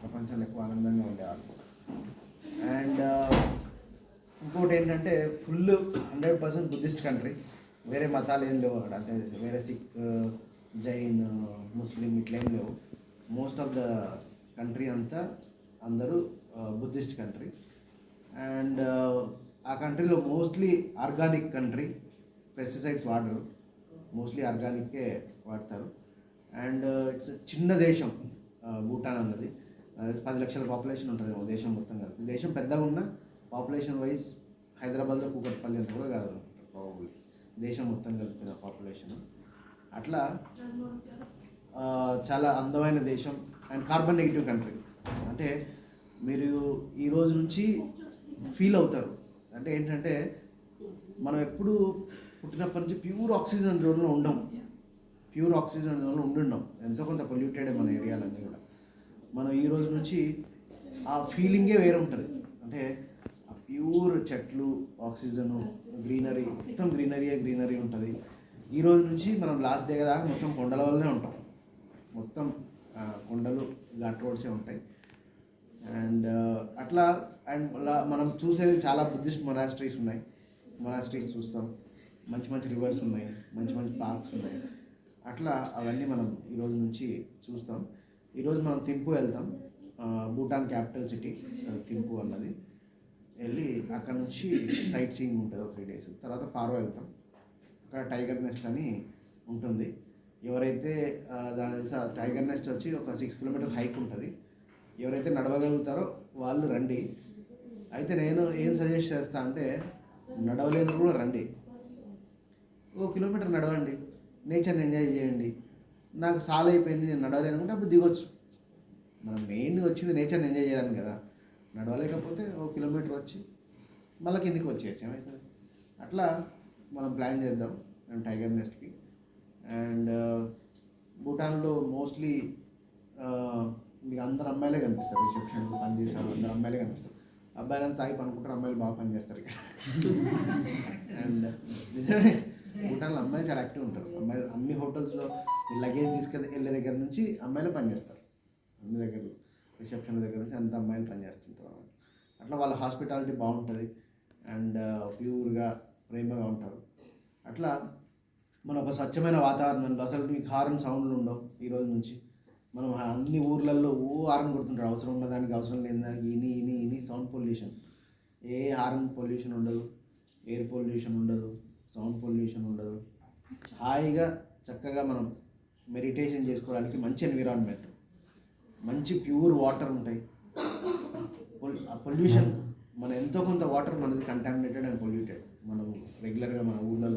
ప్రపంచంలో ఎక్కువ ఆనందంగా ఉండేవాళ్ళు అండ్ ఇంకోటి ఏంటంటే full hundred percent Buddhist country వేరే మతాలు ఏం లేవు అక్కడ. అంటే వేరే సిక్ జైన్ ముస్లిం ఇట్లా ఏం లేవు. మోస్ట్ ఆఫ్ ద కంట్రీ అంతా అందరూ బుద్ధిస్ట్ కంట్రీ అండ్ ఆ కంట్రీలో మోస్ట్లీ ఆర్గానిక్ కంట్రీ పెస్టిసైడ్స్ వాడరు. మోస్ట్లీ ఆర్గానిక్కే వాడతారు. అండ్ ఇట్స్ చిన్న దేశం భూటాన్ అన్నది. పది లక్షల పాపులేషన్ ఉంటుంది ఏమో దేశం మొత్తం కలిపి దేశం పెద్దగా ఉన్న పాపులేషన్ వైజ్ హైదరాబాద్లో కూకట్పల్లి అంత కూడా కాదు. ప్రాబబ్లీ దేశం మొత్తం కలిపిన పాపులేషన్. అట్లా చాలా అందమైన దేశం అండ్ కార్బన్ నెగిటివ్ కంట్రీ అంటే మీరు ఈ రోజు నుంచి ఫీల్ అవుతారు. అంటే ఏంటంటే మనం ఎప్పుడు పుట్టినప్పటి నుంచి ప్యూర్ ఆక్సిజన్ జోన్లో ఉండం. ప్యూర్ ఆక్సిజన్ జోన్లో ఉండున్నాం ఎంతో కొంత పొల్యూటెడ్ మన ఏరియాలన్నీ కూడా. మనం ఈ రోజు నుంచి ఆ ఫీలింగే వేరే ఉంటుంది అంటే ఆ ప్యూర్ చెట్లు ఆక్సిజను గ్రీనరీ మొత్తం గ్రీనరీయే గ్రీనరీ ఉంటుంది. ఈ రోజు నుంచి మనం లాస్ట్ డే దాకా మొత్తం కొండల వల్లనే ఉంటాం. మొత్తం కొండలు ఘాట్ రోడ్సే ఉంటాయి. అండ్ అట్లా అండ్ మనం చూసేది చాలా బుద్ధిస్ట్ మొనాస్ట్రీస్ ఉన్నాయి. మొనాస్ట్రీస్ చూస్తాం. మంచి మంచి రివర్స్ ఉన్నాయి. మంచి మంచి పార్క్స్ ఉన్నాయి. అట్లా అవన్నీ మనం ఈరోజు నుంచి చూస్తాం. ఈరోజు మనం తింపు వెళ్తాం భూటాన్ క్యాపిటల్ సిటీ అది తింపు అన్నది. వెళ్ళి అక్కడ నుంచి సైట్ సీయింగ్ ఉంటుంది ఒక త్రీ డేస్. తర్వాత పారో వెళ్తాం. అక్కడ టైగర్ నెస్ట్ అని ఉంటుంది. ఎవరైతే దాని తెలుసా టైగర్ నెస్ట్ వచ్చి ఒక సిక్స్ కిలోమీటర్స్ హైక్ ఉంటుంది. ఎవరైతే నడవగలుగుతారో వాళ్ళు రండి. అయితే నేను ఏం సజెస్ట్ చేస్తా అంటే నడవలేని కూడా రండి. ఓ కిలోమీటర్ నడవండి. నేచర్ని ఎంజాయ్ చేయండి. నాకు సాల్ అయిపోయింది నేను నడవలేను అనుకుంటే అప్పుడు దిగొచ్చు. మనం మెయిన్గా వచ్చింది నేచర్ని ఎంజాయ్ చేయడానికి కదా. నడవలేకపోతే ఓ కిలోమీటర్ వచ్చి మళ్ళీ కిందికి వచ్చేసి ఏమవుతుంది అట్లా మనం ప్లాన్ చేద్దాం అండ్ టైగర్ నెస్ట్కి. అండ్ భూటాన్లో మోస్ట్లీ మీకు అందరు అమ్మాయిలే కనిపిస్తారు. రిసెప్షన్లో పనిచేస్తారు అందరు అమ్మాయిలే కనిపిస్తారు. అబ్బాయిలంతా తాగి పనుకుంటారు అమ్మాయిలు బాగా పనిచేస్తారు ఇక్కడ. అండ్ నిజమే. భూటాన్లో అమ్మాయిలు చాలా యాక్టివ్ ఉంటారు. అమ్మాయిలు అన్ని హోటల్స్లో లగేజ్ తీసుకెళ్ళి వెళ్ళే దగ్గర నుంచి అమ్మాయిలు పనిచేస్తారు అన్ని దగ్గర రిసెప్షన్ దగ్గర నుంచి అంత అమ్మాయిలు పనిచేస్తుంటారు అట్లా వాళ్ళ హాస్పిటాలిటీ బాగుంటుంది. అండ్ ప్యూర్గా ప్రేమగా ఉంటారు. అట్లా మన ఒక స్వచ్ఛమైన వాతావరణంలో అసలు మీకు హార్న్ సౌండ్లు ఉండవు ఈ రోజు నుంచి. మనం అన్ని ఊర్లలో ఓ హార్న్ కొడుతుంటారు. అవసరం ఉన్న దానికి అవసరం లేని దానికి ఇని ఇని ఇని సౌండ్ పొల్యూషన్ ఏ హార్న్ పొల్యూషన్ ఉండదు. ఎయిర్ పొల్యూషన్ ఉండదు. సౌండ్ పొల్యూషన్ ఉండదు. హాయిగా చక్కగా మనం మెడిటేషన్ చేసుకోవడానికి మంచి ఎన్విరాన్మెంట్. మంచి ప్యూర్ వాటర్ ఉంటాయి. పొల్యూషన్ మన ఎంతో కొంత వాటర్ మనది కంటామినేటెడ్ అండ్ పొల్యూటెడ్ మనం రెగ్యులర్గా మన ఊళ్ళలో